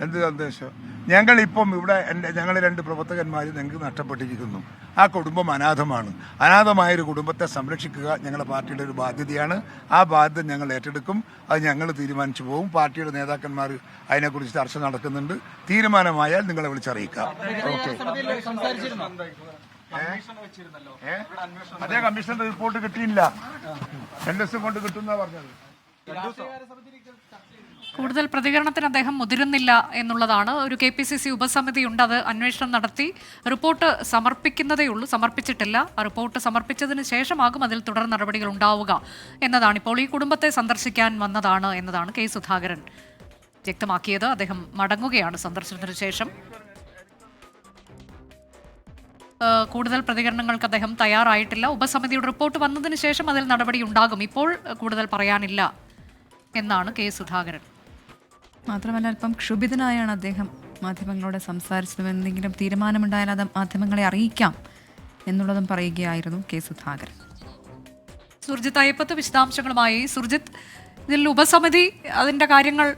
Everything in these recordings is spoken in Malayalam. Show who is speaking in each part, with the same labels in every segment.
Speaker 1: എന്ത് സന്ദേശം? ഞങ്ങളിപ്പം ഇവിടെ എന്റെ ഞങ്ങൾ രണ്ട് പ്രവർത്തകന്മാർ ഞങ്ങൾക്ക് നഷ്ടപ്പെട്ടിരിക്കുന്നു. ആ കുടുംബം അനാഥമാണ്. അനാഥമായൊരു കുടുംബത്തെ സംരക്ഷിക്കുക ഞങ്ങളുടെ പാർട്ടിയുടെ ഒരു ബാധ്യതയാണ്. ആ ബാധ്യത ഞങ്ങൾ ഏറ്റെടുക്കും. അത് ഞങ്ങൾ തീരുമാനിച്ചു പോകും. പാർട്ടിയുടെ നേതാക്കന്മാർ അതിനെക്കുറിച്ച് ചർച്ച നടക്കുന്നുണ്ട്. തീരുമാനമായാൽ നിങ്ങളെ വിളിച്ചറിയിക്കാം. ഓക്കെ? അതേ കമ്മീഷൻ റിപ്പോർട്ട് കിട്ടിയില്ല. രണ്ടു ദിവസം കൊണ്ട് കിട്ടുന്ന പറഞ്ഞത്.
Speaker 2: കൂടുതൽ പ്രതികരണത്തിന് അദ്ദേഹം മുതിരുന്നില്ല എന്നുള്ളതാണ്. ഒരു കെ പി സി സി ഉപസമിതി ഉണ്ട് അത് അന്വേഷണം നടത്തി. റിപ്പോർട്ട് സമർപ്പിക്കുന്നതേ ഉള്ളൂ സമർപ്പിച്ചിട്ടില്ല. ആ റിപ്പോർട്ട് സമർപ്പിച്ചതിന് ശേഷമാകും അതിൽ തുടർ നടപടികൾ ഉണ്ടാവുക എന്നതാണ്. ഇപ്പോൾ ഈ കുടുംബത്തെ സന്ദർശിക്കാൻ വന്നതാണ് എന്നതാണ് കെ സുധാകരൻ വ്യക്തമാക്കിയത്. അദ്ദേഹം മടങ്ങുകയാണ് സന്ദർശനത്തിന് ശേഷം. കൂടുതൽ പ്രതികരണങ്ങൾക്ക് അദ്ദേഹം തയ്യാറായിട്ടില്ല. ഉപസമിതിയുടെ റിപ്പോർട്ട് വന്നതിന് ശേഷം അതിൽ നടപടി ഉണ്ടാകും. ഇപ്പോൾ കൂടുതൽ പറയാനില്ല എന്നാണ് കെ സുധാകരൻ.
Speaker 3: മാത്രമല്ല അല്പം ക്ഷുഭിതനായാണ് അദ്ദേഹം. മാധ്യമങ്ങളോട് സംസാരിച്ചതും എന്തെങ്കിലും തീരുമാനമുണ്ടായാൽ അത് മാധ്യമങ്ങളെ അറിയിക്കാം എന്നുള്ളതും പറയുകയായിരുന്നു കെ സുധാകരൻ.
Speaker 2: സുർജിത്ത് അയ്യപ്പത്ത് വിശദാംശങ്ങളുമായി. സുർജിത്ത് ഇതിൽ ഉപസമിതി അതിന്റെ കാര്യങ്ങൾ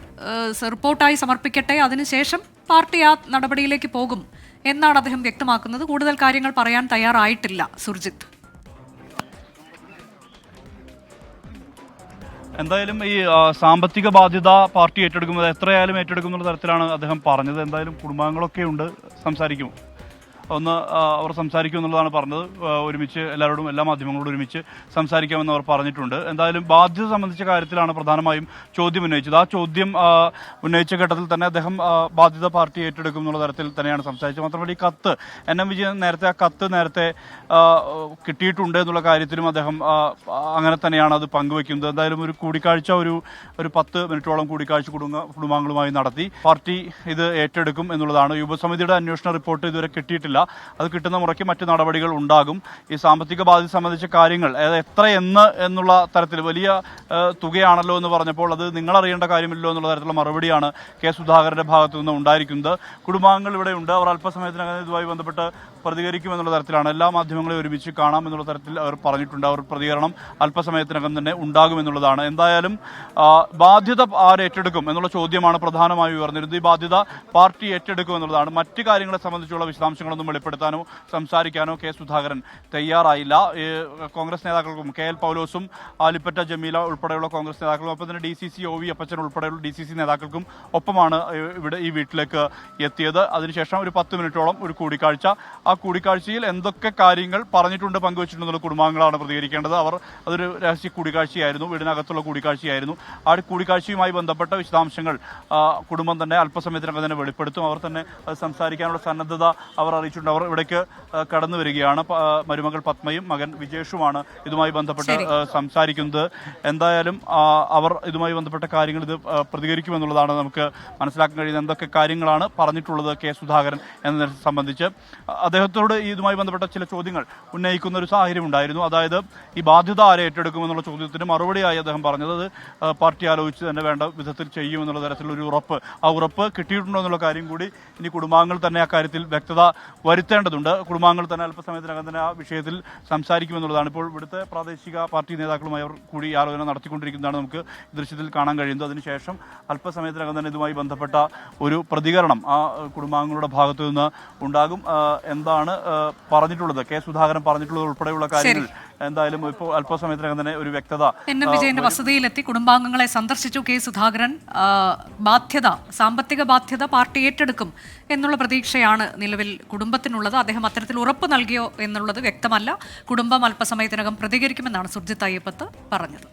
Speaker 2: റിപ്പോർട്ടായി സമർപ്പിക്കട്ടെ. അതിനുശേഷം പാർട്ടി ആ നടപടിയിലേക്ക് പോകും എന്നാണ് അദ്ദേഹം വ്യക്തമാക്കുന്നത്. കൂടുതൽ കാര്യങ്ങൾ പറയാൻ തയ്യാറായിട്ടില്ല സുർജിത്ത്.
Speaker 4: എന്തായാലും ഈ സാമ്പത്തിക ബാധ്യത പാർട്ടി ഏറ്റെടുക്കുമ്പോൾ എത്രയായാലും ഏറ്റെടുക്കുന്ന തരത്തിലാണ് അദ്ദേഹം പറഞ്ഞത്. എന്തായാലും കുടുംബാംഗങ്ങളൊക്കെ ഉണ്ട്. സംസാരിക്കും ഒന്ന് അവർ സംസാരിക്കും എന്നുള്ളതാണ് പറഞ്ഞത്. ഒരുമിച്ച് എല്ലാവരോടും എല്ലാ മാധ്യമങ്ങളോടും ഒരുമിച്ച് സംസാരിക്കാമെന്ന് അവർ പറഞ്ഞിട്ടുണ്ട്. എന്തായാലും ബാധ്യത സംബന്ധിച്ച കാര്യത്തിലാണ് പ്രധാനമായും ചോദ്യം ഉന്നയിച്ചത്. ആ ചോദ്യം ഉന്നയിച്ച ഘട്ടത്തിൽ തന്നെ അദ്ദേഹം ബാധ്യത പാർട്ടി ഏറ്റെടുക്കും എന്നുള്ള തരത്തിൽ തന്നെയാണ് സംസാരിച്ചത്. മാത്രമല്ല ഈ കത്ത് എൻ എം വിജയൻ നേരത്തെ ആ കത്ത് നേരത്തെ കിട്ടിയിട്ടുണ്ട് എന്നുള്ള കാര്യത്തിലും അദ്ദേഹം അങ്ങനെ തന്നെയാണ് അത് പങ്കുവെക്കുന്നത്. എന്തായാലും ഒരു കൂടിക്കാഴ്ച ഒരു ഒരു പത്ത് മിനിറ്റോളം കൂടിക്കാഴ്ച കുടുംബ കുടുംബാംഗങ്ങളുമായി നടത്തി പാർട്ടി ഇത് ഏറ്റെടുക്കും എന്നുള്ളതാണ്. യുവസമിതിയുടെ അന്വേഷണ റിപ്പോർട്ട് ഇതുവരെ കിട്ടിയിട്ടില്ല. അത് കിട്ടുന്ന മുറയ്ക്ക് മറ്റു നടപടികൾ ഉണ്ടാകും. ഈ സാമ്പത്തിക ബാധ്യത സംബന്ധിച്ച കാര്യങ്ങൾ എത്ര എന്ന് എന്നുള്ള തരത്തിൽ വലിയ തുകയാണല്ലോ എന്ന് പറഞ്ഞപ്പോൾ അത് നിങ്ങൾ അറിയേണ്ട കാര്യമില്ലല്ലോ എന്നുള്ള തരത്തിലുള്ള മറുപടിയാണ് കെ സുധാകരന്റെ ഭാഗത്തു നിന്ന് ഉണ്ടായിരിക്കുന്നത്. കുടുംബാംഗങ്ങൾ ഇവിടെ ഉണ്ട്. അവർ അല്പസമയത്തിനകം ഇതുമായി ബന്ധപ്പെട്ട് പ്രതികരിക്കുമെന്നുള്ള തരത്തിലാണ്. എല്ലാ മാധ്യമങ്ങളെയും ഒരുമിച്ച് കാണാം എന്നുള്ള തരത്തിൽ അവർ പറഞ്ഞിട്ടുണ്ട്. അവർ പ്രതികരണം അല്പസമയത്തിനകം തന്നെ ഉണ്ടാകുമെന്നുള്ളതാണ്. എന്തായാലും ബാധ്യത ആരേറ്റെടുക്കും എന്നുള്ള ചോദ്യമാണ് പ്രധാനമായി ഉയർന്നിരുന്നത്. ഈ ബാധ്യത പാർട്ടി ഏറ്റെടുക്കും എന്നുള്ളതാണ്. മറ്റ് കാര്യങ്ങളെ സംബന്ധിച്ചുള്ള വിശദാംശങ്ങളൊന്നും വെളിപ്പെടുത്താനോ സംസാരിക്കാനോ കെ സുധാകരൻ തയ്യാറായില്ല. കോൺഗ്രസ് നേതാക്കൾക്കും കെ എൽ പൗലോസും ആലിപ്പറ്റ ജമീല ഉൾപ്പെടെയുള്ള കോൺഗ്രസ് നേതാക്കളും ഒപ്പം തന്നെ D C C O V Appachan ഉൾപ്പെടെയുള്ള ഡി സി സി നേതാക്കൾക്കും ഒപ്പമാണ് ഇവിടെ ഈ വീട്ടിലേക്ക് എത്തിയത്. അതിനുശേഷം ഒരു പത്ത് മിനിറ്റോളം ഒരു കൂടിക്കാഴ്ച. ആ കൂടിക്കാഴ്ചയിൽ എന്തൊക്കെ കാര്യങ്ങൾ പറഞ്ഞിട്ടുണ്ട് പങ്കുവച്ചിട്ടുണ്ടെന്നുള്ള കുടുംബാംഗങ്ങളാണ് പ്രതികരിക്കേണ്ടത്. അവർ അതൊരു രഹസ്യ കൂടിക്കാഴ്ചയായിരുന്നു വീടിനകത്തുള്ള കൂടിക്കാഴ്ചയായിരുന്നു. ആ കൂടിക്കാഴ്ചയുമായി ബന്ധപ്പെട്ട വിശദാംശങ്ങൾ കുടുംബം തന്നെ അല്പസമയത്തിനകം തന്നെ വെളിപ്പെടുത്തും. അവർ തന്നെ അത് സംസാരിക്കാനുള്ള സന്നദ്ധത അവർ അറിയിച്ചിട്ടുണ്ട്. അവർ ഇവിടേക്ക് കടന്നു വരികയാണ്. മരുമകൾ പത്മയും മകൻ വിജേഷുമാണ് ഇതുമായി ബന്ധപ്പെട്ട്. സംസാരിക്കുന്നത്. എന്തായാലും അവർ ഇതുമായി ബന്ധപ്പെട്ട കാര്യങ്ങൾ ഇത് ആ, പ്രതികരിക്കുമെന്നുള്ളതാണ് നമുക്ക് മനസ്സിലാക്കാൻ കഴിയുന്നത്. എന്തൊക്കെ കാര്യങ്ങളാണ് പറഞ്ഞിട്ടുള്ളത് കെ സുധാകരൻ എന്നതിനെ സംബന്ധിച്ച്. അ- അദ്ദേഹത്തോട് ഇതുമായി ബന്ധപ്പെട്ട ചില ചോദ്യങ്ങൾ ഉന്നയിക്കുന്ന ഒരു സാഹചര്യം ഉണ്ടായിരുന്നു. അതായത് ഈ ബാധ്യത ആരെ ഏറ്റെടുക്കുമെന്നുള്ള ചോദ്യത്തിന് മറുപടിയായി അദ്ദേഹം പറഞ്ഞത് അത് പാർട്ടി ആലോചിച്ച് തന്നെ വേണ്ട വിധത്തിൽ ചെയ്യുമെന്നുള്ള തരത്തിലൊരു ഉറപ്പ് ആ ഉറപ്പ് കിട്ടിയിട്ടുണ്ടോ എന്നുള്ള കാര്യം കൂടി ഇനി കുടുംബാംഗങ്ങൾ തന്നെ ആ കാര്യത്തിൽ വ്യക്തത വരുത്തേണ്ടതുണ്ട്. കുടുംബാംഗങ്ങൾ തന്നെ അല്പസമയത്തിനകം തന്നെ ആ വിഷയത്തിൽ സംസാരിക്കുമെന്നുള്ളതാണ് ഇപ്പോൾ ഇവിടുത്തെ പ്രാദേശിക പാർട്ടി നേതാക്കളുമായി അവർ കൂടി ആലോചന നടത്തിക്കൊണ്ടിരിക്കുന്നതാണ് നമുക്ക് ദൃശ്യത്തിൽ കാണാൻ കഴിയുന്നത്. അതിനുശേഷം അല്പസമയത്തിനകം തന്നെ ഇതുമായി ബന്ധപ്പെട്ട ഒരു പ്രതികരണം ആ കുടുംബാംഗങ്ങളുടെ ഭാഗത്തു നിന്ന് ഉണ്ടാകും. ആ, എന്താണ് ആ, പറഞ്ഞിട്ടുള്ളത്. കെ സുധാകരൻ പറഞ്ഞിട്ടുള്ളത് ഉൾപ്പെടെയുള്ള കാര്യങ്ങൾ എന്തായാലും ഇപ്പോൾ അല്പസമയത്തിനകം തന്നെ ഒരു വ്യക്തത
Speaker 2: എൻ എം വിജയന്റെ വസതിയിലെത്തി. കുടുംബാംഗങ്ങളെ സന്ദർശിച്ചു. കെ സുധാകരൻ ബാധ്യത സാമ്പത്തിക ബാധ്യത പാർട്ടി ഏറ്റെടുക്കും എന്നുള്ള പ്രതീക്ഷയാണ് നിലവിൽ കുടുംബത്തിനുള്ളത്. അദ്ദേഹം അത്തരത്തിൽ ഉറപ്പ് നൽകിയോ എന്നുള്ളത് വ്യക്തമല്ല. കുടുംബം അല്പസമയത്തിനകം പ്രതികരിക്കുമെന്നാണ് സുർജിത് അയ്യപ്പത്ത് പറഞ്ഞത്.